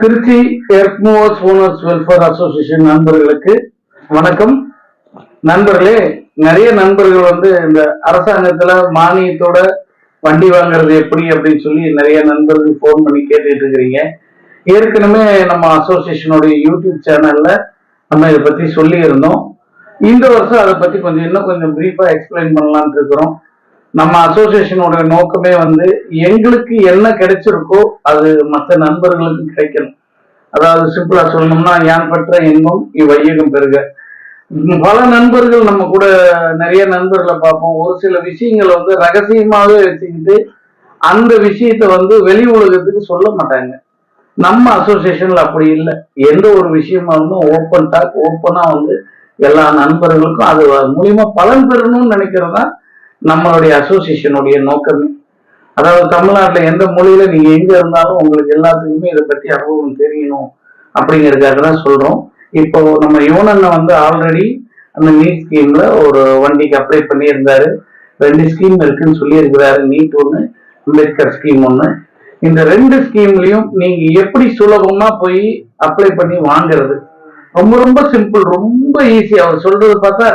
Trichy earth owners welfare association நண்பர்களுக்கு வணக்கம். நண்பர்களே நிறைய நண்பர்கள் வந்து இந்த அரசாங்கத்துல மானியத்தோட வண்டி வாங்குறது எப்படி அப்படின்னு சொல்லி நிறைய நண்பர்கள் ஃபோன் பண்ணி கேட்டுட்டு இருக்கிறீங்க. ஏற்கனவே நம்ம அசோசியேஷனுடைய யூடியூப் சேனல்ல நம்ம இதை பத்தி சொல்லி இருந்தோம் இந்த வருஷம் அதை பத்தி கொஞ்சம் இன்னும் கொஞ்சம் பிரீஃபா எக்ஸ்பிளைன் பண்ணலாம்னு இருக்கிறோம். நம்ம அசோசியேஷனோட நோக்கமே வந்து எங்களுக்கு என்ன கிடைச்சிருக்கோ அது மற்ற நண்பர்களுக்கு கிடைக்கணும். அதாவது சிம்பிளா சொல்லணும்னா யான் பெற்ற இன்பம் இவ்வையகம் பெருக பல நண்பர்கள் நம்ம கூட நிறைய நண்பர்களை பார்ப்போம். ஒரு சில விஷயங்களை வந்து ரகசியமாகவே வச்சுக்கிட்டு அந்த விஷயத்தை வந்து வெளி உலகத்துக்கு சொல்ல மாட்டாங்க. நம்ம அசோசியேஷன்ல அப்படி இல்லை. எந்த ஒரு விஷயமா இருந்தும் ஓப்பன் டாக் ஓப்பனா வந்து எல்லா நண்பர்களுக்கும் அது மூலியமா பலன் பெறணும்னு நினைக்கிறதா நம்மளுடைய அசோசியேஷனுடைய நோக்கமே. அதாவது தமிழ்நாட்டுல எந்த மொழியில நீங்க எங்க இருந்தாலும் உங்களுக்கு எல்லாத்துக்குமே இதை பத்தி அனுபவம் தெரியணும் அப்படிங்கிறதுக்காக தான் சொல்றோம். இப்போ நம்ம யுவனண்ண வந்து ஆல்ரெடி அந்த நீட் ஸ்கீம்ல ஒரு வண்டிக்கு அப்ளை பண்ணியிருந்தாரு. ரெண்டு ஸ்கீம் இருக்குன்னு சொல்லியிருக்கிறாரு. நீட் ஒன்று அம்பேத்கர் ஸ்கீம் ஒன்று இந்த ரெண்டு ஸ்கீம்லயும் நீங்க எப்படி சுலபமா போய் அப்ளை பண்ணி வாங்குறது? ரொம்ப ரொம்ப சிம்பிள் ரொம்ப ஈஸி அவர் சொல்றது பார்த்தா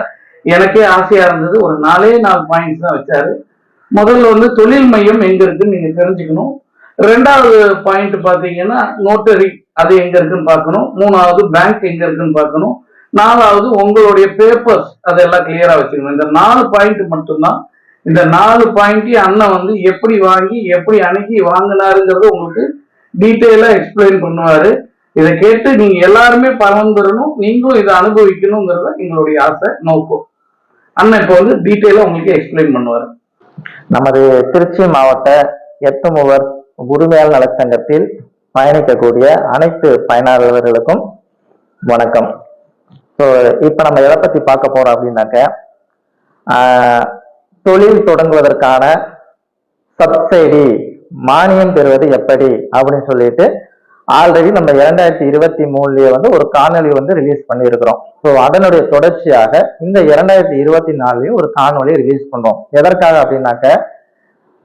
எனக்கே ஆசையா இருந்தது. ஒரு நாலே நாலு பாயிண்ட்ஸ் தான் வச்சாரு. முதல்ல வந்து தொழில் மையம் எங்க இருக்குன்னு நீங்க தெரிஞ்சுக்கணும். ரெண்டாவது பாயிண்ட் பாத்தீங்கன்னா நோட்டரி அது எங்க இருக்குன்னு பார்க்கணும். மூணாவது பேங்க் எங்க இருக்குன்னு பார்க்கணும். நாலாவது உங்களுடைய பேப்பர்ஸ் அதெல்லாம் கிளியரா வச்சுக்கணும். இந்த நாலு பாயிண்ட் மட்டும்தான். இந்த நாலு பாயிண்ட்டையும் அண்ணன் வந்து எப்படி வாங்கி எப்படி அணுகி வாங்கினாருங்கிறத உங்களுக்கு டீட்டெயிலா எக்ஸ்பிளைன் பண்ணுவாரு. இதை கேட்டு நீங்க எல்லாருமே பலன் பெறணும். நீங்களும் இதை அனுபவிக்கணுங்கிறத எங்களுடைய ஆசை. நோக்கம். அண்ணன் இப்போ வந்து டீட்டெயிலாக உங்களுக்கு எக்ஸ்பிளைன் பண்ணுவார். நமது திருச்சி மாவட்ட எட்டுமுவர் குருமையால் நலச்சங்கத்தில் பயணிக்கக்கூடிய அனைத்து பயனாளர்களுக்கும் வணக்கம். ஸோ இப்போ நம்ம எதை பற்றி பார்க்க போகிறோம் அப்படின்னாக்க தொழில் தொடங்குவதற்கான சப்சிடி மானியம் பெறுவது எப்படி அப்படின்னு சொல்லிட்டு ஆல்ரெடி நம்ம இரண்டாயிரத்தி இருபத்தி மூணுலயே வந்து ஒரு காணொலி வந்து ரிலீஸ் பண்ணியிருக்கிறோம். ஸோ அதனுடைய தொடர்ச்சியாக இந்த இரண்டாயிரத்தி இருபத்தி நாலுலயும் ஒரு காணொலி ரிலீஸ் பண்றோம். எதற்காக அப்படின்னாக்க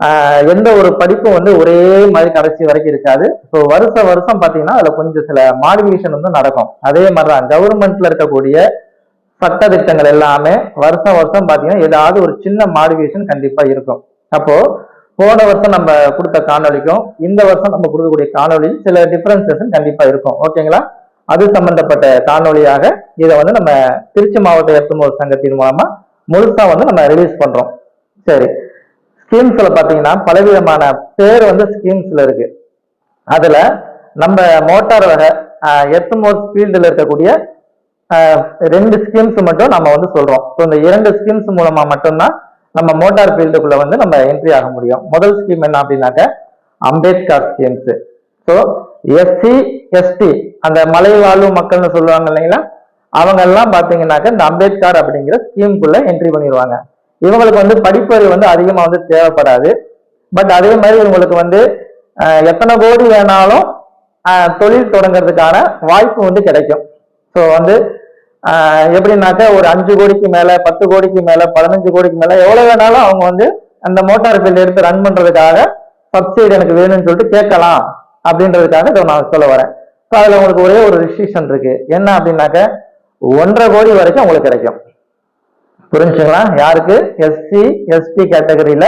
ஆஹ் எந்த ஒரு படிப்பும் வந்து ஒரே மாதிரி கடைசி வரைக்கும் இருக்காது. ஸோ வருஷ வருஷம் பார்த்தீங்கன்னா அதுல கொஞ்சம் சில மாடிஃபிகேஷன் வந்து நடக்கும். அதே மாதிரி தான் கவர்மெண்ட்ல இருக்கக்கூடிய சட்ட திட்டங்கள் எல்லாமே வருஷம் வருஷம் பார்த்தீங்கன்னா ஏதாவது ஒரு சின்ன மாடிஃபிகேஷன் கண்டிப்பா இருக்கும். அப்போ போன வருஷம் நம்ம கொடுத்த காணொளிக்கும் இந்த வருஷம் நம்ம கொடுக்கக்கூடிய காணொளி சில டிஃபரன்சஸ் கண்டிப்பா இருக்கும். ஓகேங்களா? அது சம்பந்தப்பட்ட காணொலியாக இதை வந்து நம்ம திருச்சி மாவட்ட எட்டுமோர் சங்கத்தின் மூலமா முழுசா வந்து நம்ம ரிலீஸ் பண்றோம். சரி. ஸ்கீம்ஸ்ல பாத்தீங்கன்னா பலவிதமான பேர் வந்து ஸ்கீம்ஸ்ல இருக்கு. அதுல நம்ம மோட்டார் வகை எட்டுமோர் ஃபீல்டில் இருக்கக்கூடிய ரெண்டு ஸ்கீம்ஸ் மட்டும் நம்ம வந்து சொல்றோம். இந்த இரண்டு ஸ்கீம்ஸ் மூலமா மட்டும்தான் நம்ம மோட்டார் ஃபீல்டுக்குள்ள வந்து நம்ம என்ட்ரி ஆக முடியும். முதல் ஸ்கீம் என்ன அப்படின்னாக்க Ambedkar schemes so SC ST அந்த மலை வாழ்வு மக்கள்னு சொல்லுவாங்க இல்லைங்களா? அவங்க எல்லாம் பார்த்தீங்கன்னாக்க இந்த அம்பேத்கர் அப்படிங்கிற ஸ்கீமுக்குள்ள என்ட்ரி பண்ணிடுவாங்க. இவங்களுக்கு வந்து படிப்பறிவு வந்து அதிகமா வந்து தேவைப்படாது. பட் அதே மாதிரி இவங்களுக்கு வந்து எத்தனை கோடி வேணாலும் தொழில் தொடங்குறதுக்கான வாய்ப்பு வந்து கிடைக்கும். ஸோ வந்து எப்படின்னாக்க ஒரு அஞ்சு கோடிக்கு மேல பத்து கோடிக்கு மேல பதினஞ்சு கோடிக்கு மேல எவ்வளவு வேணாலும் அவங்க வந்து அந்த மோட்டார் பில் எடுத்து ரன் பண்றதுக்காக சப்சிடி எனக்கு வேணும்னு சொல்லிட்டு கேட்கலாம் அப்படின்றதுக்காக இதை நான் சொல்ல வரேன். ஸோ அதுல உங்களுக்கு ஒரே ஒரு ரிஸ்ட்ரிக்ஷன் இருக்கு. என்ன அப்படின்னாக்க ஒன்றரை கோடி வரைக்கும் உங்களுக்கு கிடைக்கும். புரிஞ்சுங்களா? யாருக்கு? எஸ்சி எஸ்டி கேட்டகரியில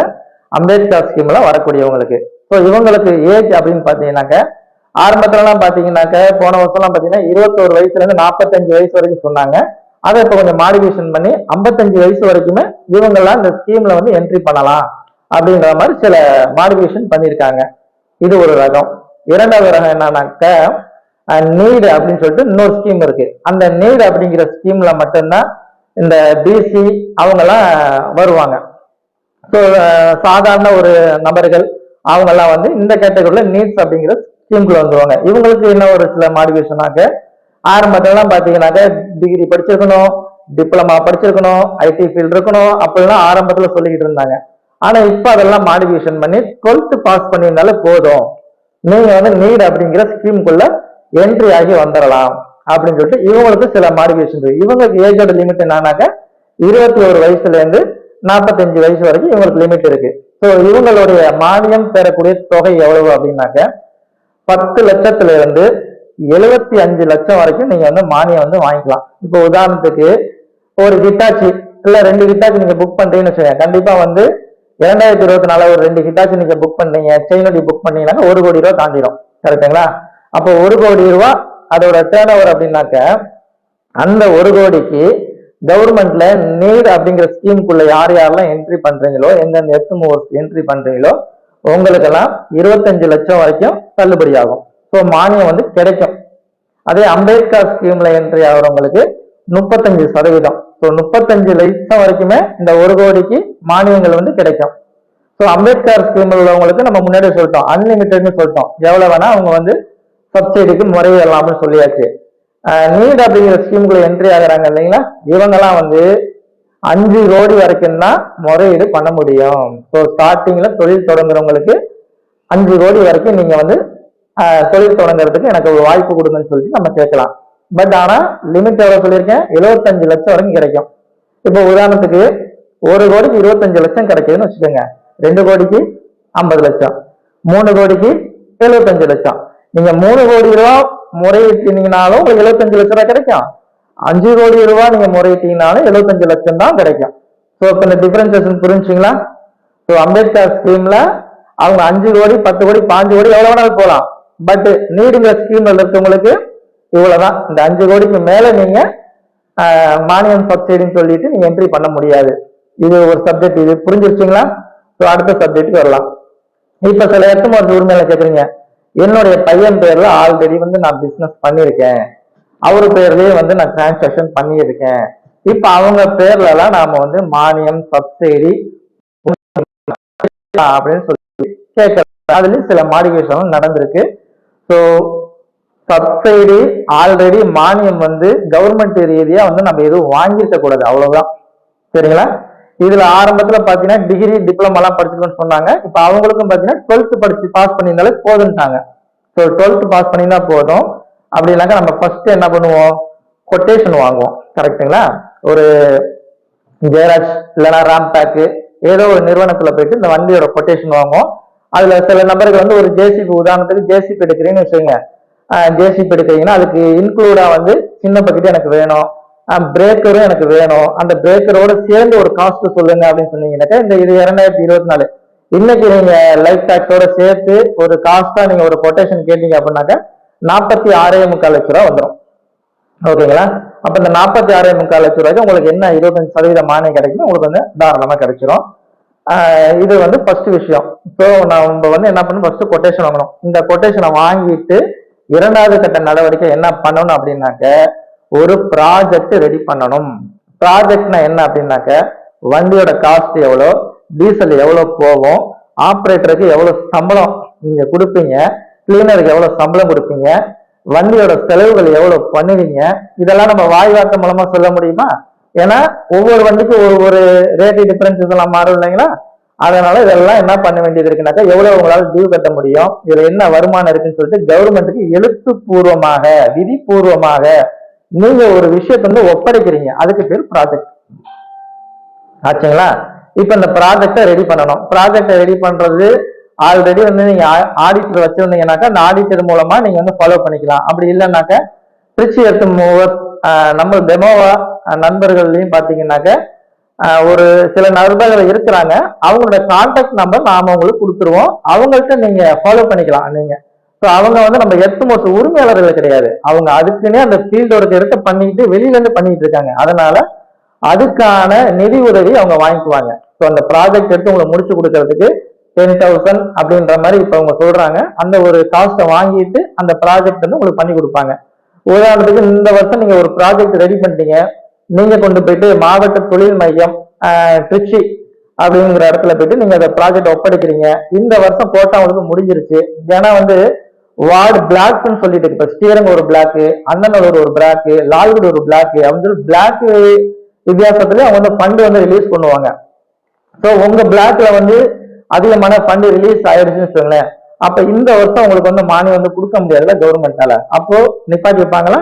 அம்பேத்கர் ஸ்கீம்ல வரக்கூடியவங்களுக்கு. ஸோ இவங்களுக்கு ஏஜ் அப்படின்னு பாத்தீங்கன்னாக்க ஆரம்பத்துலலாம் பார்த்தீங்கன்னாக்க போன வருஷம்லாம் பார்த்தீங்கன்னா இருபத்தோரு வயசுலேருந்து நாற்பத்தஞ்சு வயசு வரைக்கும் சொன்னாங்க. அதை இப்போ கொஞ்சம் மாடிஃபிகேஷன் பண்ணி ஐம்பத்தஞ்சு வயசு வரைக்குமே இவங்கெல்லாம் இந்த ஸ்கீமில் வந்து என்ட்ரி பண்ணலாம் அப்படின்ற மாதிரி சில மாடிஃபிகேஷன் பண்ணியிருக்காங்க. இது ஒரு ரகம். இரண்டாவது ரகம் என்னன்னாக்க நீடு அப்படின்னு சொல்லிட்டு இன்னொரு ஸ்கீம் இருக்கு. அந்த நீடு அப்படிங்கிற ஸ்கீம்ல மட்டும்தான் இந்த பிசி அவங்கெல்லாம் வருவாங்க. ஸோ சாதாரண ஒரு நபர்கள் அவங்கெல்லாம் வந்து இந்த கேட்டகரியில் நீட்ஸ் அப்படிங்கிற டீமுக்குள்ள வந்துருவாங்க. இவங்களுக்கு என்ன ஒரு சில மாடிஃபிகேஷனாக ஆரம்பத்திலலாம் பார்த்தீங்கன்னாக்க டிகிரி படிச்சிருக்கணும் டிப்ளமா படிச்சிருக்கணும் ஐடி ஃபீல்டு இருக்கணும் அப்படிலாம் ஆரம்பத்தில் சொல்லிக்கிட்டு இருந்தாங்க. ஆனால் இப்போ அதெல்லாம் மாடிஃபிகேஷன் பண்ணி டுவெல்த்து பாஸ் பண்ணியிருந்தாலே போதும். நீங்கள் வந்து நீட் அப்படிங்கிற ஸ்கீமுக்குள்ள என்ட்ரி ஆகி வந்துடலாம் அப்படின்னு சொல்லிட்டு இவங்களுக்கு சில மாடிஃபிகேஷன் இருக்கு. இவங்களுக்கு ஏஜோட லிமிட் என்னன்னாக்க இருபத்தி ஒரு வயசுலேருந்து நாற்பத்தஞ்சு வயசு வரைக்கும் இவங்களுக்கு லிமிட் இருக்கு. ஸோ இவங்களுடைய மானியம் பெறக்கூடிய தொகை எவ்வளவு அப்படின்னாக்க பத்து லட்சத்துல இருந்து எழுபத்தி அஞ்சு லட்சம் வரைக்கும் நீங்க வந்து மானியம் வந்து வாங்கிக்கலாம். இப்போ உதாரணத்துக்கு ஒரு ஹிட்டாச்சி இல்ல ரெண்டு ஹிட்டாச்சி நீங்க புக் பண்றீங்கன்னு வச்சுக்கோங்க. கண்டிப்பா வந்து இரண்டாயிரத்தி இருபத்தி நாலு ஒரு ரெண்டு ஹிட்டாச்சி நீங்க புக் பண்றீங்க. செயினடி புக் பண்ணீங்கன்னா ஒரு கோடி ரூபா தாண்டிடும் கரெக்டுங்களா அப்போ ஒரு கோடி ரூபா அதோட டேர்ன் ஓவர் அப்படின்னாக்க அந்த ஒரு கோடிக்கு கவர்மெண்ட்ல நீட் அப்படிங்கிற ஸ்கீமுக்குள்ள யார் யாரெல்லாம் என்ட்ரி பண்றீங்களோ எந்தெந்த எத்து மூவர்ஸ் என்ட்ரி பண்றீங்களோ உங்களுக்கெல்லாம் இருபத்தஞ்சு லட்சம் வரைக்கும் தள்ளுபடி ஆகும் ஸோ மானியம் வந்து கிடைக்கும். அதே அம்பேத்கர் ஸ்கீம்ல என்ட்ரி ஆகிறவங்களுக்கு முப்பத்தஞ்சு சதவீதம். ஸோ முப்பத்தஞ்சு லட்சம் வரைக்குமே இந்த ஒரு கோடிக்கு மானியங்கள் வந்து கிடைக்கும். ஸோ அம்பேத்கர் ஸ்கீம்ல உள்ளவங்களுக்கு நம்ம முன்னாடியே சொல்லிட்டோம். அன்லிமிட்டட்னு சொல்லிட்டோம். எவ்வளவு வேணா அவங்க வந்து சப்சிடிக்கு முறையிடலாம்னு சொல்லியாச்சு. நீட் அப்படிங்கிற ஸ்கீமுக்குள்ள என்ட்ரி ஆகுறாங்க இல்லைங்களா? இவங்கெல்லாம் வந்து அஞ்சு கோடி வரைக்கும் தான் முறையீடு பண்ண முடியும். ஸோ ஸ்டார்டிங்ல தொழில் தொடங்குறவங்களுக்கு அஞ்சு கோடி வரைக்கும் நீங்க வந்து தொழில் தொடங்குறதுக்கு எனக்கு ஒரு வாய்ப்பு கொடுங்கன்னு சொல்லி நம்ம கேட்கலாம். பட் ஆனா லிமிட் எவ்வளவு சொல்லியிருக்கேன்? எழுபத்தஞ்சு லட்சம் வரைக்கும் கிடைக்கும். இப்போ உதாரணத்துக்கு ஒரு கோடிக்கு இருபத்தஞ்சு லட்சம் கிடைக்குதுன்னு வச்சுக்கோங்க. ரெண்டு கோடிக்கு ஐம்பது லட்சம். மூணு கோடிக்கு எழுபத்தஞ்சு லட்சம். நீங்க மூணு கோடி ரூபா முறையிட்டீங்கனாலும் உங்களுக்கு எழுபத்தஞ்சு லட்சம் ரூபா கிடைக்கும். அஞ்சு கோடி ரூபாய் நீங்க முறையிட்டீங்கனாலும் எழுபத்தஞ்சு லட்சம் தான் கிடைக்கும். ஸோ இப்போ இந்த டிஃபரன்சேஷன் புரிஞ்சுங்களா? ஸோ அம்பேத்கர் ஸ்கீம்ல அவங்க அஞ்சு கோடி பத்து கோடி பாஞ்சு கோடி எவ்வளவு வேணாலும் போகலாம். பட் நீடுங்கிற ஸ்கீம்ல இருக்கவங்களுக்கு இவ்வளவுதான். இந்த அஞ்சு கோடிக்கு மேல நீங்க மானியம் சப்சிடின்னு சொல்லிட்டு நீங்க என்ட்ரி பண்ண முடியாது. இது ஒரு சப்ஜெக்ட் இது புரிஞ்சிருச்சுங்களா? ஸோ அடுத்த சப்ஜெக்ட்டுக்கு வரலாம். இப்ப சில எத்தனை ஒரு உரிமையில கேக்குறீங்க. என்னுடைய பையன் பேர்ல ஆல்ரெடி வந்து நான் பிசினஸ் பண்ணியிருக்கேன். அவர் பேர்லயே வந்து நான் டிரான்சாக்ஷன் பண்ணியிருக்கேன். இப்ப அவங்க பேர்ல எல்லாம் நாம வந்து மானியம் சப்சிடி அப்படின்னு சொல்லி கேட்கலாம் அதுலயும் சில மாடிஃபிகேஷன் நடந்திருக்கு. ஸோ சப்சிடி ஆல்ரெடி மானியம் வந்து கவர்மெண்ட் ரீதியா வந்து நம்ம எதுவும் வாங்கிருக்க கூடாது. அவ்வளவுதான். சரிங்களா? இதுல ஆரம்பத்துல பாத்தீங்கன்னா டிகிரி டிப்ளமா எல்லாம் படிச்சுக்கணும்னு சொன்னாங்க. இப்ப அவங்களுக்கும் பாத்தீங்கன்னா டுவெல்த் படிச்சு பாஸ் பண்ணியிருந்தாலே போதுன்ட்டாங்க ஸோ டுவெல்த் பாஸ் பண்ணியிருந்தா போதும். அப்படின்னாக்கா நம்ம ஃபர்ஸ்ட் என்ன பண்ணுவோம்? கொட்டேஷன் வாங்குவோம். கரெக்ட்டுங்களா ஒரு ஜெயராஜ் இல்லைன்னா ராம்பேக்கு ஏதோ ஒரு நிறுவனத்துல போயிட்டு இந்த வண்டியோட கொட்டேஷன் வாங்குவோம். அதுல சில நபர்கள் வந்து ஒரு ஜேசிபி உதாரணத்துக்கு ஜேசிபி எடுக்கிறீங்கன்னு வச்சுக்கோங்க. ஜேசிபி எடுக்கிறீங்கன்னா அதுக்கு இன்க்ளூடா வந்து சின்ன பக்கெட் எனக்கு வேணும். பிரேக்கரும் எனக்கு வேணும். அந்த பிரேக்கரோட சேர்ந்து ஒரு காஸ்ட் சொல்லுங்க அப்படின்னு சொன்னீங்கன்னாக்கா இந்த இது இரண்டாயிரத்தி இருபத்தி நாலு. இன்னைக்கு நீங்க லைஃப் டாக்ஸோட சேர்த்து ஒரு காஸ்டா நீங்க ஒரு கொட்டேஷன் கேட்டீங்க அப்படின்னாக்கா நாற்பத்தி ஆறே முக்கால் லட்ச ரூபா வந்துடும் ஓகேங்களா? அப்ப இந்த நாற்பத்தி ஆறே முக்கால் லட்ச ரூபாய்க்கு உங்களுக்கு என்ன இருபத்தஞ்சு சதவீத மானியம் கிடைக்கும் உங்களுக்கு வந்து தாராளமா கிடைச்சிரும். இது வந்து ஃபர்ஸ்ட் விஷயம். ஸோ நம்ம வந்து என்ன பண்ணணும்? ஃபர்ஸ்ட் கொட்டேஷன் வாங்கணும். இந்த கொட்டேஷனை வாங்கிட்டு இரண்டாவது கட்ட நடவடிக்கை என்ன பண்ணணும் அப்படின்னாக்க ஒரு ப்ராஜெக்ட் ரெடி பண்ணணும். ப்ராஜெக்ட்னா என்ன அப்படின்னாக்க வண்டியோட காஸ்ட் எவ்வளோ டீசல் எவ்வளோ போகும் ஆப்ரேட்டருக்கு எவ்வளோ சம்பளம் நீங்க கொடுப்பீங்க கிளீனருக்கு எவ்வளோ சம்பளம் கொடுப்பீங்க? வண்டியோட செலவுகள் எவ்வளவு பண்ணுவீங்க? இதெல்லாம் நம்ம வாய் வார்த்தை மூலமா சொல்ல முடியுமா? ஏன்னா ஒவ்வொரு வண்டிக்கும் ஒரு ஒரு ரேட்டு டிஃபரன்ஸ் இதெல்லாம் மாறும் இல்லைங்களா? அதனால இதெல்லாம் என்ன பண்ண வேண்டியது இருக்குனாக்கா எவ்வளவு உங்களால் டியூ கட்ட முடியும் இதுல என்ன வருமானம் இருக்குன்னு சொல்லிட்டு கவர்மெண்ட்டுக்கு எழுத்துப்பூர்வமாக விதிபூர்வமாக நீங்க ஒரு விஷயத்தை வந்து ஒப்படைக்கிறீங்க. அதுக்கு பேர் ப்ராஜெக்ட் ஆச்சுங்களா? இப்ப இந்த ப்ராஜெக்டை ரெடி பண்ணணும். ப்ராஜெக்டை ரெடி பண்றது ஆல்ரெடி வந்து நீங்க ஆடிட்டர் வச்சிருந்தீங்கன்னாக்கா அந்த ஆடிட்டர் மூலமா நீங்க வந்து ஃபாலோ பண்ணிக்கலாம். அப்படி இல்லைன்னாக்கா திருச்சி எடுத்து மூவர் நம்ம டெமோவா நண்பர்கள்லையும் பாத்தீங்கன்னாக்க ஒரு சில நண்பர்கள் இருக்கிறாங்க. அவங்களோட கான்டாக்ட் நம்பர் நாம உங்களுக்கு கொடுத்துருவோம். அவங்கள்ட்ட நீங்க ஃபாலோ பண்ணிக்கலாம் நீங்க. ஸோ அவங்க வந்து நம்ம எட்டு மொத்த உரிமையாளர்கள் கிடையாது. அவங்க அதுக்குன்னே அந்த ஃபீல்டு ஒர்க் எடுத்து பண்ணிக்கிட்டு வெளியில இருந்து பண்ணிட்டு இருக்காங்க. அதனால அதுக்கான நிதி உதவி அவங்க வாங்கிக்குவாங்க. ஸோ அந்த ப்ராஜெக்ட் எடுத்து உங்களுக்கு முடிச்சு கொடுக்கறதுக்கு டென் தௌசண்ட் அப்படின்ற மாதிரி இப்போ அவங்க சொல்றாங்க. அந்த ஒரு காஸ்ட்டை வாங்கிட்டு அந்த ப்ராஜெக்ட் வந்து உங்களுக்கு பண்ணி கொடுப்பாங்க. உதாரணத்துக்கு இந்த வருஷம் நீங்க ஒரு ப்ராஜெக்ட் ரெடி பண்ணிட்டீங்க. நீங்க கொண்டு போயிட்டு மாவட்ட தொழில் மையம் திருச்சி அப்படிங்கிற இடத்துல போயிட்டு நீங்க அந்த ப்ராஜெக்ட் ஒப்படைக்கிறீங்க. இந்த வருஷம் போட்டா உங்களுக்கு முடிஞ்சிருச்சு. ஏன்னா வந்து வார்டு பிளாக்னு சொல்லிட்டு இப்ப ஸ்ரீரங்கம் ஒரு பிளாக் அண்ணநல்லூர் ஒரு பிளாக் லால்குடி ஒரு பிளாக் அப்படின்னு சொல்லி பிளாக் வித்தியாசத்துல அவங்க வந்து ஃபண்ட் வந்து ரிலீஸ் பண்ணுவாங்க. ஸோ உங்க பிளாக்ல வந்து அதிகமான ஃபண்ட் ரிலீஸ் ஆயிடுச்சுன்னு வச்சுக்கோங்களேன். அப்ப இந்த வருஷம் உங்களுக்கு வந்து மானியம் வந்து கொடுக்க முடியாதுல்ல கவர்மெண்டால அப்போ நிப்பாட்டி வைப்பாங்களா?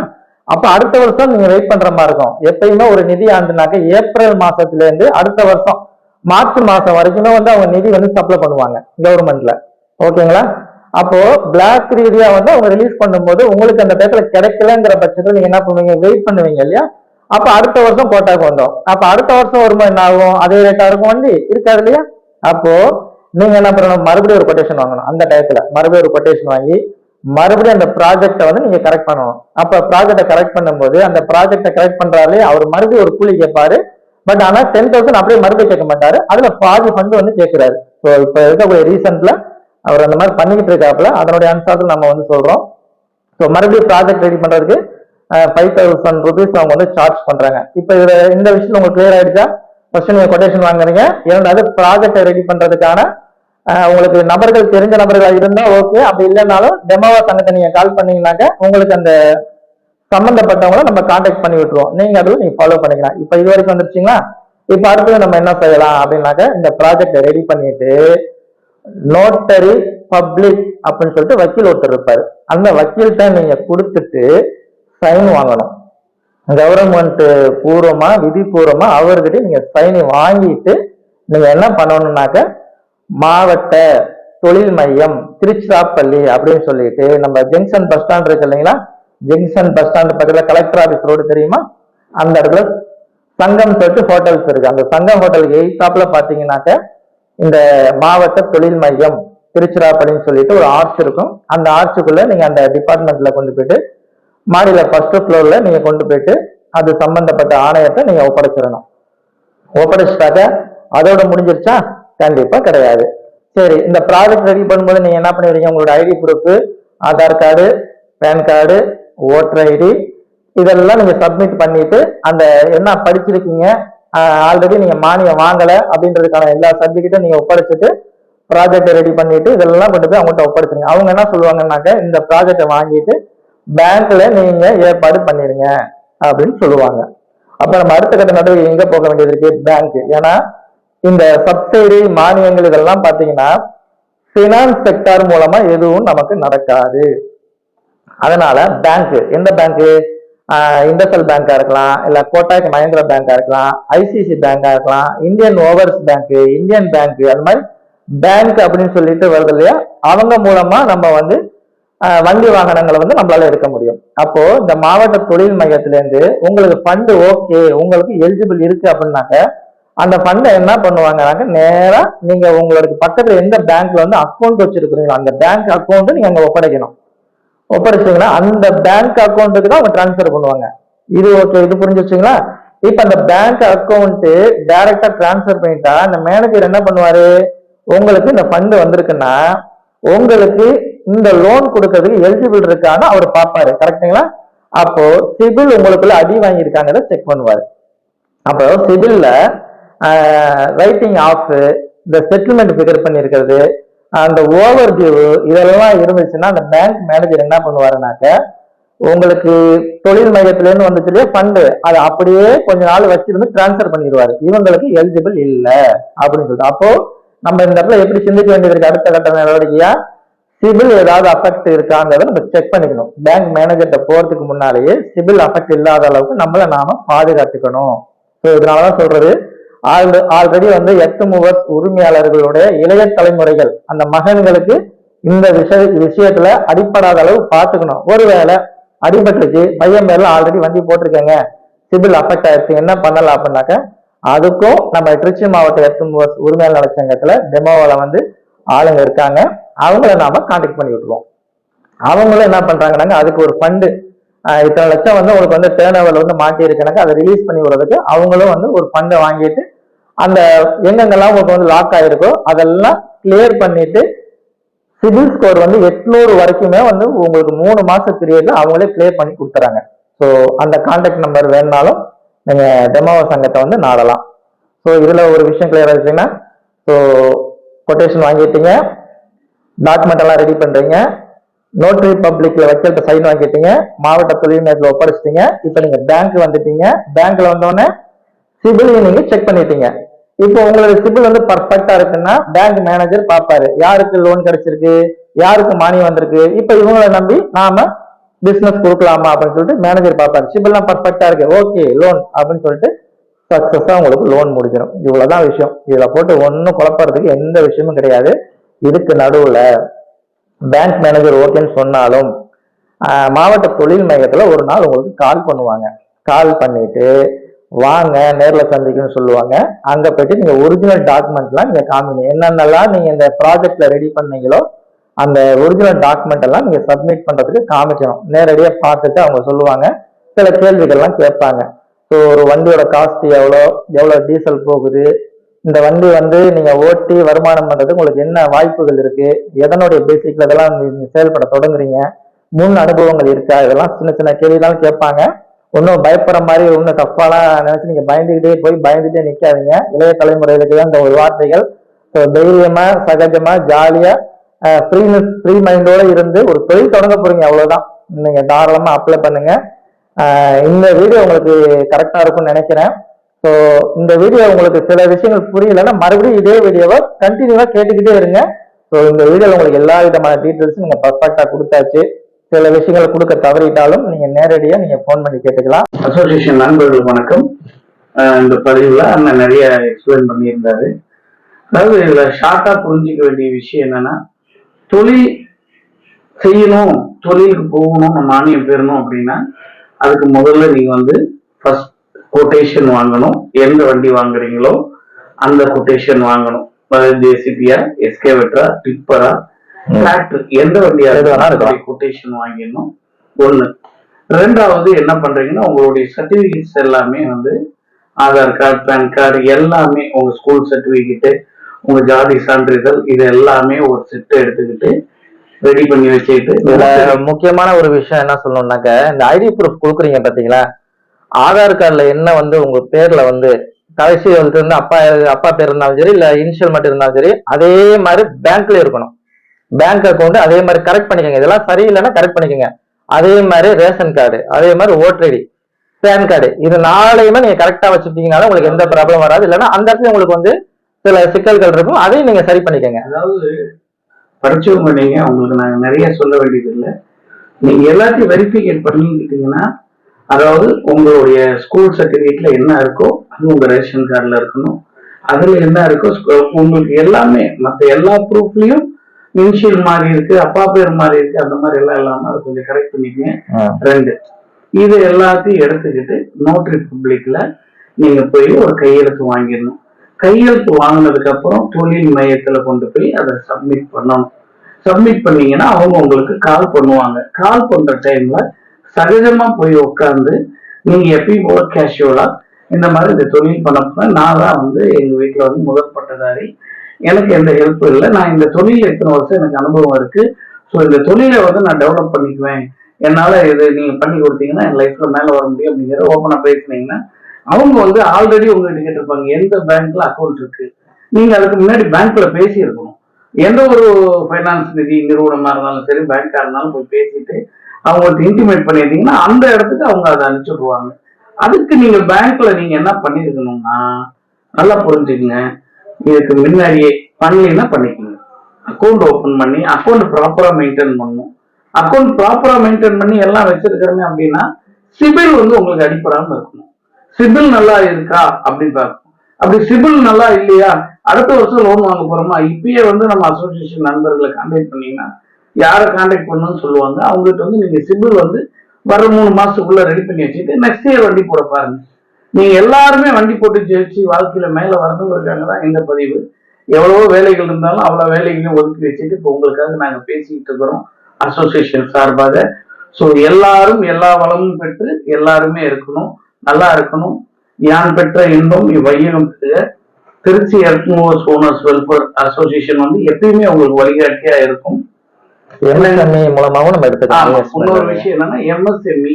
அப்ப அடுத்த வருஷம் நீங்க வெயிட் பண்ற மாதிரி இருக்கும். எப்பயுமே ஒரு நிதி ஆண்டுனாக்க ஏப்ரல் மாசத்துல இருந்து அடுத்த வருஷம் மார்ச் மாசம் வரைக்குமே வந்து அவங்க நிதி வந்து சப்ளை பண்ணுவாங்க கவர்மெண்ட்ல ஓகேங்களா? அப்போ பிளாக் ரீதியா வந்து அவங்க ரிலீஸ் பண்ணும்போது உங்களுக்கு அந்த டயத்துல கிடைக்கலங்கிற பட்சத்துல நீங்க என்ன பண்ணுவீங்க? வெயிட் பண்ணுவீங்க இல்லையா? அப்ப அடுத்த வருஷம் கோட்டாக்கு வந்தோம். அப்ப அடுத்த வருஷம் வரும்போது என்ன ஆகும்? அதே ரேட்டா இருக்கும் வண்டி. இருக்காது இல்லையா? அப்போ நீங்க என்ன பண்ணணும்? மறுபடியும் ஒரு கொட்டேஷன் வாங்கணும். அந்த டயத்துல மறுபடியும் ஒரு கொட்டேஷன் வாங்கி மறுபடியும் அந்த ப்ராஜெக்டை வந்து நீங்க கரெக்ட் பண்ணணும். அப்ப ப்ராஜெக்டை கரெக்ட் பண்ணும்போது அந்த ப்ராஜெக்டை கரெக்ட் பண்றாலே அவர் மறுபடியும் ஒரு கூலி கேட்பாரு. பட் ஆனா டென் தௌசண்ட் அப்படியே மறுபடியும் கேட்க மாட்டாரு. அதுல பாதி ஃபண்ட் வந்து கேட்கிறாரு. ஸோ இப்ப இருக்கக்கூடிய ரீசன்ட்ல அவர் அந்த மாதிரி பண்ணிக்கிட்டு இருக்காப்புல அதனுடைய அன்சார்கள் நம்ம வந்து சொல்றோம். ஸோ மறுபடியும் ப்ராஜெக்ட் ரெடி பண்றதுக்கு ஃபைவ் தௌசண்ட் ருபீஸ் அவங்க வந்து சார்ஜ் பண்றாங்க. இப்போ இதுல இந்த விஷயம் உங்களுக்கு கிளியர் ஆயிடுச்சா? ஃபர்ஸ்ட் நீங்க கொட்டேஷன் வாங்குறீங்க. இரண்டாவது ப்ராஜெக்டை ரெடி பண்றதுக்கான உங்களுக்கு நபர்கள் தெரிஞ்ச நபர்கள் இருந்தா ஓகே அப்படி இல்லைனாலும் டெமோவா சங்கத்தை நீங்க கால் பண்ணீங்கன்னாக்க உங்களுக்கு அந்த சம்பந்தப்பட்டவங்கள நம்ம கான்டாக்ட் பண்ணி விட்டுருவோம். நீங்க அதில் நீங்க ஃபாலோ பண்ணிக்கலாம். இப்போ இது வரைக்கும் வந்துருச்சுங்களா? இப்போ அடுத்தது நம்ம என்ன செய்யலாம் அப்படின்னாக்க இந்த ப்ராஜெக்டை ரெடி பண்ணிட்டு நோட்டரி பப்ளிக் அப்படின்னு சொல்லிட்டு வக்கீல் ஒருத்தர் இருப்பாரு. அந்த வக்கீல்கிட்ட நீங்க கொடுத்துட்டு சைன் வாங்கணும். கவர்மெண்ட் பூர்வமா விதிபூர்வமா அவர்கிட்ட நீங்க சைனை வாங்கிட்டு நீங்க என்ன பண்ணணும்னாக்க மாவட்ட தொழில் மையம் திருச்சிராப்பள்ளி அப்படின்னு சொல்லிட்டு நம்ம ஜங்ஷன் பஸ் ஸ்டாண்ட் இருக்கு இல்லைங்களா? ஜங்ஷன் பஸ் ஸ்டாண்ட் பக்கத்துல கலெக்டர் ஆபீஸ் ரோடு தெரியுமா? அந்த இடத்துல சங்கம் சொல்லிட்டு ஹோட்டல்ஸ் இருக்கு. அந்த சங்கம் ஹோட்டல் எயித்தாப்புல பாத்தீங்கன்னாக்க இந்த மாவட்ட தொழில் மையம் திருச்சிராப்பள்ளின்னு சொல்லிட்டு ஒரு ஆர்ச் இருக்கும். அந்த ஆர்ச்சுக்குள்ள நீங்க அந்த டிபார்ட்மெண்ட்ல கொண்டு போயிட்டு மாடியில ஃபர்ஸ்ட் ஃப்ளோர்ல நீங்க கொண்டு போயிட்டு அது சம்பந்தப்பட்ட ஆணையத்தை நீங்க ஒப்படைச்சிடணும். ஒப்படைச்சிட்டாக்க அதோட முடிஞ்சிருச்சா? கண்டிப்பா கிடையாது. சரி இந்த ப்ராஜெக்ட் ரெடி பண்ணும்போது நீங்க என்ன பண்ணுவீங்க உங்களோட ID proof Aadhaar card PAN card voter ID இதெல்லாம் நீங்க சப்மிட் பண்ணிட்டு அந்த என்ன படிச்சிருக்கீங்க ஆல்ரெடி நீங்க மானியம் வாங்கல அப்படின்றதுக்கான எல்லா சர்டிபிகேட்டும் நீங்க ஒப்படைச்சிட்டு ப்ராஜெக்ட் ரெடி பண்ணிட்டு இதெல்லாம் கொண்டு போய் அவங்கள்ட்ட ஒப்படைச்சிருங்க. அவங்க என்ன சொல்லுவாங்கன்னாக்க இந்த ப்ராஜெக்டை வாங்கிட்டு பேங்க்ல நீங்க ஏற்பாடு பண்ணிருங்க அப்படின்னு சொல்லுவாங்க. அப்ப நம்ம அடுத்த கட்ட நடவடிக்கை எங்க போக வேண்டியது இருக்கு? பேங்க் ஏன்னா இந்த சப்சிடி மானியங்கள் இதெல்லாம் பாத்தீங்கன்னா பினான்ஸ் செக்டார் மூலமா எதுவும் நமக்கு நடக்காது. அதனால பேங்க் எந்த பேங்க் இண்டஸ்ட்ரியல் பேங்கா இருக்கலாம் இல்ல கோட்டாக் மஹேந்திரா பேங்கா இருக்கலாம் ஐசிசி பேங்கா இருக்கலாம் Indian overseas bank Indian bank அந்த மாதிரி பேங்க் அப்படின்னு சொல்லிட்டு வருது இல்லையா? அவங்க மூலமா நம்ம வந்து வங்கி வண்டி வாகனங்களை வந்து நம்மளால எடுக்க முடியும். அப்போ இந்த மாவட்ட தொழில் மையத்திலேருந்து உங்களுக்கு ஃபண்டு ஓகே உங்களுக்கு எலிஜிபிள் இருக்கு அப்படின்னாக்க அந்த ஃபண்டை என்ன பண்ணுவாங்கனாக்க நேராக நீங்கள் உங்களுக்கு பக்கத்தில் எந்த பேங்க்ல வந்து அக்கௌண்ட் வச்சிருக்கிறீங்களோ அந்த பேங்க் அக்கௌண்ட்டு நீங்கள் அங்கே ஒப்படைக்கணும். ஒப்படைச்சீங்கன்னா அந்த பேங்க் அக்கௌண்ட்டுக்கு தான் அவங்க ட்ரான்ஸ்ஃபர் பண்ணுவாங்க. இது ஓகே இது புரிஞ்சு வச்சுங்களா? இப்போ அந்த பேங்க் அக்கௌண்ட்டு டைரக்டாக ட்ரான்ஸ்ஃபர் பண்ணிட்டா அந்த மேனேஜர் என்ன பண்ணுவார்? உங்களுக்கு இந்த ஃபண்ட் வந்திருக்குன்னா உங்களுக்கு இந்த லோன் கொடுக்கறதுக்கு எலிஜிபிள் இருக்கான்னு அவர் பார்ப்பாரு. கரெக்ட்டுங்களா அப்போ சிபில் உங்களுக்குள்ள அடி வாங்கியிருக்காங்கிறத செக் பண்ணுவார். அப்போ சிபில்ல ரைட்டிங் ஆஃப் இந்த செட்டில்மெண்ட் ஃபிகர் பண்ணியிருக்கிறது அந்த ஓவர் டியூ இதெல்லாம் இருந்துச்சுன்னா அந்த பேங்க் மேனேஜர் என்ன பண்ணுவாருனாக்க உங்களுக்கு தொழில் மையத்திலேருந்து வந்துச்சு இல்லையா ஃபண்டு அதை அப்படியே கொஞ்ச நாள் வச்சிருந்து டிரான்ஸ்ஃபர் பண்ணிடுவாரு. இவங்களுக்கு எலிஜிபிள் இல்லை அப்படின்னு சொல்லிட்டு. அப்போ நம்ம இந்த இடத்துல எப்படி சிந்திக்க வேண்டியது இருக்கு அடுத்த கட்ட நடவடிக்கையா? சிபில் ஏதாவது அஃபெக்ட் இருக்காங்கிறத நம்ம செக் பண்ணிக்கணும். பேங்க் மேனேஜர்கிட்ட போறதுக்கு முன்னாலேயே சிபில் அஃபெக்ட் இல்லாத அளவுக்கு நம்மளை நாம பாதுகாத்துக்கணும். ஸோ இதனாலதான் சொல்றது ஆல்ரெடி வந்து எட்டு மூவர் உரிமையாளர்களுடைய இளைய தலைமுறைகள் அந்த மகன்களுக்கு இந்த விஷய விஷயத்துல அடிப்படாத அளவு பார்த்துக்கணும். ஒருவேளை அடிபட்டுருச்சு பையன் பேர்ல ஆல்ரெடி வண்டி போட்டிருக்கேங்க சிபில் அஃபெக்ட் ஆயிடுச்சு என்ன பண்ணலாம் அப்படின்னாக்க அதுக்கும் நம்ம திருச்சி மாவட்ட எட்டு மூவர் உரிமையாளர் சங்கத்துல டெமோவில் வந்து ஆளுங்க இருக்காங்க. அவங்கள நாம கான்டாக்ட் பண்ணி விட்டுருவோம். அவங்களும் என்ன பண்றாங்கன்னாங்க அதுக்கு ஒரு ஃபண்டு இத்தனை லட்சம் வந்து உங்களுக்கு வந்து டேர்ன் ஓவர்ல வந்து மாட்டி இருக்கனாக்க அதை ரிலீஸ் பண்ணி விடுறதுக்கு அவங்களும் வந்து ஒரு ஃபண்டை வாங்கிட்டு அந்த எங்கெங்கெல்லாம் உங்களுக்கு வந்து லாக் ஆயிருக்கோ அதெல்லாம் கிளியர் பண்ணிட்டு சிபில் ஸ்கோர் வந்து எட்நூறு வரைக்குமே வந்து உங்களுக்கு மூணு மாச பீரியட்ல அவங்களே கிளியர் பண்ணி கொடுத்துறாங்க. ஸோ அந்த கான்டாக்ட் நம்பர் வேணுனாலும் நீங்க டெமோவ சங்கத்தை வந்து நாடலாம். ஸோ இதுல ஒரு விஷயம் கிளியர் ஆச்சுன்னா ஸோ கொட்டேஷன் வாங்கிட்டீங்க டாக்குமெண்ட் எல்லாம் ரெடி பண்றீங்க நோட்டரி பப்ளிக்ல வக்கீல்கிட்ட சைன் வாங்கிட்டீங்க மாவட்ட தொழில் மையத்துல ஒப்படைச்சிட்டீங்க இப்போ நீங்க பேங்க் வந்துட்டீங்க பேங்க்ல வந்தோடனே சிபில் நீங்க செக் பண்ணிட்டீங்க. இப்போ உங்களோட சிபில் வந்து பர்ஃபெக்டா இருக்குன்னா பேங்க் மேனேஜர் பார்ப்பாரு. யாருக்கு லோன் கிடைச்சிருக்கு? யாருக்கு மானியம் வந்திருக்கு? இப்போ இவங்களை நம்பி நாம பிசினஸ் கொடுக்கலாமா அப்படின்னு சொல்லிட்டு மேனேஜர் பார்ப்பாரு. சிபில்லாம் பர்ஃபெக்டா இருக்கு. ஓகே லோன் அப்படின்னு சொல்லிட்டு சக்சஸா உங்களுக்கு லோன் முடிஞ்சிடும். இவ்வளவுதான் விஷயம். இதுல போட்டு ஒன்றும் குழப்பறதுக்கு எந்த விஷயமும் கிடையாது. இதுக்கு நடுவுல பேங்க் மேனேஜர் ஓகேன்னு சொன்னாலும் மாவட்ட தொழில் மையத்துல ஒரு நாள் உங்களுக்கு கால் பண்ணுவாங்க. கால் பண்ணிட்டு வாங்க நேரில் சந்திக்கணும்னு சொல்லுவாங்க. அங்கே போயிட்டு நீங்கள் ஒரிஜினல் டாக்குமெண்ட்லாம் நீங்கள் காமிங்க. என்னென்னலாம் நீங்கள் இந்த ப்ராஜெக்டில் ரெடி பண்ணீங்களோ அந்த ஒரிஜினல் டாக்குமெண்ட் எல்லாம் நீங்கள் சப்மிட் பண்ணுறதுக்கு காமிக்கணும். நேரடியாக பார்த்துட்டு அவங்க சொல்லுவாங்க. சில கேள்விகள்லாம் கேட்பாங்க. ஸோ ஒரு வண்டியோட காஸ்ட் எவ்வளோ எவ்வளோ டீசல் போகுது? இந்த வண்டி வந்து நீங்கள் ஓட்டி வருமானம் பண்ணுறது உங்களுக்கு என்ன வாய்ப்புகள் இருக்குது எதனுடைய பேசிக்கில் இதெல்லாம் நீங்கள் செயல்பட தொடங்குறீங்க? முன் அனுபவங்கள் இருக்கா? இதெல்லாம் சின்ன சின்ன கேள்விலாம் கேட்பாங்க. ஒன்றும் பயப்படுற மாதிரி ஒன்றும் டஃப்பாலாம் நினைச்சு நீங்க பயந்துகிட்டே போய் பயந்துட்டே நிற்காதீங்க இளைய தலைமுறைகளுக்கு தான் இந்த ஒரு வார்த்தைகள். ஸோ தைரியமா சகஜமா ஜாலியா ஃப்ரீனஸ் ஃப்ரீ மைண்டோட இருந்து ஒரு தொழில் தொடங்க போறீங்க அவ்வளோதான் நீங்க தாராளமா அப்ளை பண்ணுங்க. இந்த வீடியோ உங்களுக்கு கரெக்டா இருக்கும்னு நினைக்கிறேன். ஸோ இந்த வீடியோ உங்களுக்கு சில விஷயங்கள் புரியலன்னா மறுபடியும் இதே வீடியோவை கண்டினியூவா கேட்டுக்கிட்டே இருங்க. ஸோ இந்த வீடியோவில் உங்களுக்கு எல்லா விதமான டீட்டெயில்ஸும் நீங்கள் பர்ஃபெக்டாக கொடுத்தாச்சு. சில விஷயங்களை கொடுக்க தவறிட்டாலும் நீங்க நேரடியா நீங்க ஃபோன் பண்ணி கேட்டுக்கலாம். அசோசியேஷன் நண்பர்கள் வணக்கம். இந்த பதிவுல அண்ணன் நிறைய எக்ஸ்பிளைன் பண்ணியிருந்தாரு. அதாவது இதுல ஷார்ட்டா புரிஞ்சிக்க வேண்டிய விஷயம் என்னன்னா தொழில் செய்யணும் தொழிலுக்கு போகணும் நம்ம மானியம் பெறணும் அப்படின்னா அதுக்கு முதல்ல நீங்க வந்து ஃபர்ஸ்ட் கொட்டேஷன் வாங்கணும். எந்த வண்டி வாங்குறீங்களோ அந்த கொட்டேஷன் வாங்கணும். ஜேசிபியா எஸ்கேவேட்டரா டிப்பரா எந்த வண்டியா இருக்கலாம். கொட்டேஷன் வாங்கிடணும். ஒண்ணு. ரெண்டாவது என்ன பண்றீங்கன்னா உங்களுடைய சர்டிபிகேட்ஸ் எல்லாமே வந்து ஆதார் கார்டு பேன் கார்டு எல்லாமே உங்க ஸ்கூல் சர்டிபிகேட்டு உங்க ஜாதி சான்றிதழ் இது எல்லாமே ஒரு செட்டு எடுத்துக்கிட்டு ரெடி பண்ணி வச்சுக்கிட்டு முக்கியமான ஒரு விஷயம் என்ன சொல்லணும்னாக்க இந்த ஐடி ப்ரூஃப் கொடுக்குறீங்க பாத்தீங்களா? ஆதார் கார்டுல என்ன வந்து உங்க பேர்ல வந்து கடைசி வந்து அப்பா அப்பா பேர் இருந்தாலும் சரி இல்ல இனிஷியல் மட்டும் இருந்தாலும் சரி அதே மாதிரி பேங்க்ல இருக்கணும். பேங்க் அக்கௌண்ட் அதே மாதிரி கரெக்ட் பண்ணிக்கோங்க. இதெல்லாம் சரியில்லைன்னா கரெக்ட் பண்ணிக்கோங்க. அதே மாதிரி ரேஷன் கார்டு அதே மாதிரி ஓட்டர் ஐடி பேன் கார்டு இது நாளையுமே நீங்க கரெக்டா வச்சுட்டீங்கனாலும் உங்களுக்கு எந்த ப்ராப்ளம் வராது. இல்லைன்னா அந்த இடத்துல உங்களுக்கு வந்து சில சிக்கல்கள் இருக்கும். அதையும் நீங்க சரி பண்ணிக்கோங்க. அதாவது படிச்சவங்க நீங்க உங்களுக்கு நாங்க நிறைய சொல்ல வேண்டியது இல்லை நீங்க எல்லாத்தையும் வெரிஃபிகேட் பண்ணிக்கிட்டீங்கன்னா அதாவது உங்களுடைய ஸ்கூல் சர்டிஃபிகேட்ல என்ன இருக்கோ அது உங்க ரேஷன் கார்டுல இருக்கணும். அதுல என்ன இருக்கோ உங்களுக்கு எல்லாமே மற்ற எல்லா ப்ரூஃப்லயும் இனிஷியல் மாதிரி இருக்கு அப்பா பேர் மாதிரி இருக்கு அந்த மாதிரி எல்லாம் இல்லாம அதை கொஞ்சம் கரெக்ட் பண்ணிக்கங்க. ரெண்டு. இது எல்லாத்தையும் எடுத்துக்கிட்டு நோட்டரி பப்ளிக்ல நீங்க போய் ஒரு கையெழுத்து வாங்கிடணும். கையெழுத்து வாங்கினதுக்கு அப்புறம் தொழில் மையத்துல கொண்டு போய் அதை சப்மிட் பண்ணணும். சப்மிட் பண்ணீங்கன்னா அவங்க உங்களுக்கு கால் பண்ணுவாங்க. கால் பண்ற டைம்ல சகஜமா போய் உட்காந்து நீங்க எப்பயும் போல கேஷுவலா இந்த மாதிரி இந்த தொழில் பண்ண போனா நான் தான் வந்து எங்க வீட்டுல வந்து முதல் பட்டதாரி எனக்கு எந்த ஹெல்ப்பும் இல்லை. நான் இந்த தொழில் எத்தனை வருஷம் எனக்கு அனுபவம் இருக்கு. ஸோ இந்த தொழிலை வந்து நான் டெவலப் பண்ணிக்குவேன். என்னால இது நீங்க பண்ணி கொடுத்தீங்கன்னா என் லைஃப்ல மேல வர முடியும் அப்படிங்கிறத ஓப்பனா பேசினீங்கன்னா அவங்க வந்து ஆல்ரெடி உங்ககிட்ட கேட்டிருப்பாங்க எந்த பேங்க்ல அக்கௌண்ட் இருக்கு? நீங்க அதுக்கு முன்னாடி பேங்க்ல பேசியிருக்கணும். எந்த ஒரு ஃபைனான்ஸ் நிதி நிறுவனமா இருந்தாலும் சரி பேங்கா இருந்தாலும் போய் பேசிட்டு அவங்கள்ட்ட இன்டிமேட் பண்ணியிருந்தீங்கன்னா அந்த இடத்துக்கு அவங்க அதை அனுப்பிச்சுடுவாங்க. அதுக்கு நீங்க பேங்க்ல நீங்க என்ன பண்ணிருக்கணும்னா நல்லா புரிஞ்சுக்கங்க. இதுக்கு முன்னாடியே பண்ணலைன்னா பண்ணிக்கோங்க அக்கௌண்ட் ஓப்பன் பண்ணி அக்கௌண்ட் ப்ராப்பரா மெயின்டைன் பண்ணும் அக்கௌண்ட் ப்ராப்பரா மெயின்டைன் பண்ணி எல்லாம் வச்சிருக்காங்க அப்படின்னா சிபில் வந்து உங்களுக்கு அடிப்படாம இருக்கணும். சிபில் நல்லா இருக்கா அப்படின்னு பார்க்கணும். அப்படி சிபில் நல்லா இல்லையா? அடுத்த வருஷம் லோன் வாங்க போறோமா? இப்பயே வந்து நம்ம அசோசியேஷன் நண்பர்களை கான்டாக்ட் பண்ணீங்கன்னா யாரை கான்டாக்ட் பண்ணணும்னு சொல்லுவாங்க? அவங்ககிட்ட வந்து நீங்க சிபில் வந்து வர மூணு மாசத்துக்குள்ள ரெடி பண்ணி வச்சுட்டு நெக்ஸ்ட் இயர் வண்டி போட பாருங்க. நீங்க எல்லாருமே வண்டி போட்டு ஜெயிச்சு வாழ்க்கையில மேல வரணுங்கிறதுக்காக தான் இந்த பதிவு. எவ்வளவோ வேலைகள் இருந்தாலும் அவ்வளவு வேலைகளையும் ஒதுக்கி வச்சுட்டு இப்போ உங்களுக்காக நாங்க பேசிக்கிட்டு இருக்கிறோம். அசோசியேஷன் சார்பாக. ஸோ எல்லாரும் எல்லா வளமும் பெற்று எல்லாருமே இருக்கணும். நல்லா இருக்கணும். யான் பெற்ற இன்பம் இவ்வையகம் பெறுக. Trichy earthmovers owners welfare association வந்து எப்பயுமே உங்களுக்கு வழிகாட்டியா இருக்கும். எம்எஸ்எம்இ மூலமாவும் நம்ம ஆமா. எடுத்துக்கலாம் இன்னொரு விஷயம் என்னன்னா எம்எஸ்எம்இ.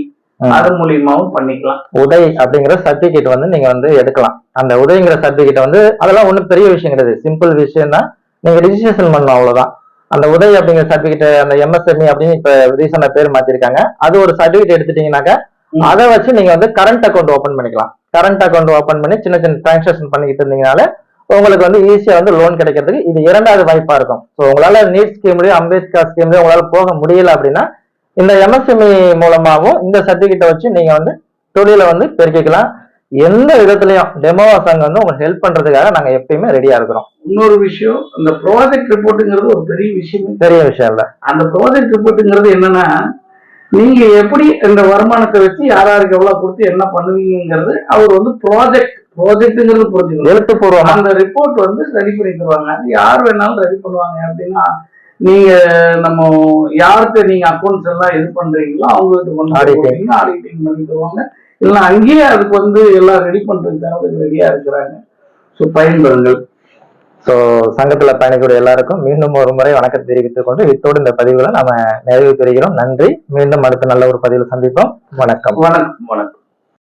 அது மூலியமாவும் பண்ணிக்கலாம். உதய் அப்படிங்கிற சர்டிபிகேட் வந்து நீங்க வந்து எடுக்கலாம். அந்த உதயங்கிற சர்டிபிகேட் வந்து அதெல்லாம் ஒண்ணும் பெரிய விஷயம் கிடையாது. சிம்பிள் விஷயம் தான் நீங்க ரிஜிஸ்ட்ரேஷன் பண்ணணும் அவ்வளவுதான். அந்த உதய் அப்படிங்கிற சர்டிபிகேட் அந்த எம்எஸ்எம்இ அப்படின்னு இப்ப ரீசனா பேர் மாத்திருக்காங்க. அது ஒரு சர்டிபிகேட் எடுத்துட்டீங்கன்னாக்க. அதை வச்சு நீங்க வந்து கரண்ட் அக்கௌண்ட் ஓபன் பண்ணிக்கலாம். கரண்ட் அக்கௌண்ட் ஓபன் பண்ணி சின்ன சின்ன டிரான்சாக்ஷன் பண்ணிக்கிட்டு இருந்தீங்கனால உங்களுக்கு வந்து ஈஸியா வந்து லோன் கிடைக்கிறதுக்கு இது இரண்டாவது வாய்ப்பா இருக்கும். ஸோ உங்களால நீட் ஸ்கீம்லயும் அம்பேத்கர் ஸ்கீம்லயும் உங்களால போக முடியல அப்படின்னா இந்த எம்எஸ்எம்இ மூலமாகவும் இந்த சர்டிபிகேட்டை வச்சு நீங்க வந்து தொழிலை வந்து பெருக்கிக்கலாம். எந்த விதத்துலயும் டெமோ சங்கம் வந்து உங்களுக்கு ஹெல்ப் பண்றதுக்காக நாங்க எப்பயுமே ரெடியா இருக்கிறோம். இன்னொரு விஷயம் அந்த ப்ராஜெக்ட் ரிப்போர்ட்டுங்கிறது ஒரு பெரிய விஷயமே. பெரிய விஷயம் இல்ல. அந்த ப்ராஜெக்ட் ரிப்போர்ட்டுங்கிறது என்னன்னா நீங்க எப்படி இந்த வருமானத்தை வச்சு யார் யாருக்கு எவ்வளவு கொடுத்து என்ன பண்ணுவீங்கிறது அவர் வந்து ப்ராஜெக்ட் ப்ராஜெக்ட்ங்கிறது புரிஞ்சுக்கணும். எழுத்துப்பூர்வமா. அந்த ரிப்போர்ட் வந்து ரெடி பண்ணி தருவாங்க. அது யார் வேணாலும் ரெடி பண்ணுவாங்க அப்படின்னா நீங்க நம்ம யார்கிட்ட நீங்க அக்கௌண்ட்ஸ் எல்லாம் இது பண்றீங்களோ அவங்க கிட்ட கொண்டு. போட்டீங்கன்னா ஆடிட்டிங் பண்ணி தருவாங்க. இல்லைன்னா அங்கேயே அதுக்கு வந்து எல்லாம் ரெடி பண்றதுக்கு தரதுக்கு ரெடியா இருக்கிறாங்க. ஸோ பயன்பெறுங்கள். சோ சங்கத்துல பயணிக்கூடிய எல்லாருக்கும் மீண்டும் ஒரு முறை வணக்கத்தை தெரிவித்துக் கொண்டு இத்தோடு இந்த பதிவுகளை நாம நிறைவு பெறுகிறோம். நன்றி. மீண்டும் அடுத்த நல்ல ஒரு பதிவில் சந்திப்போம். வணக்கம். வணக்கம் வணக்கம்.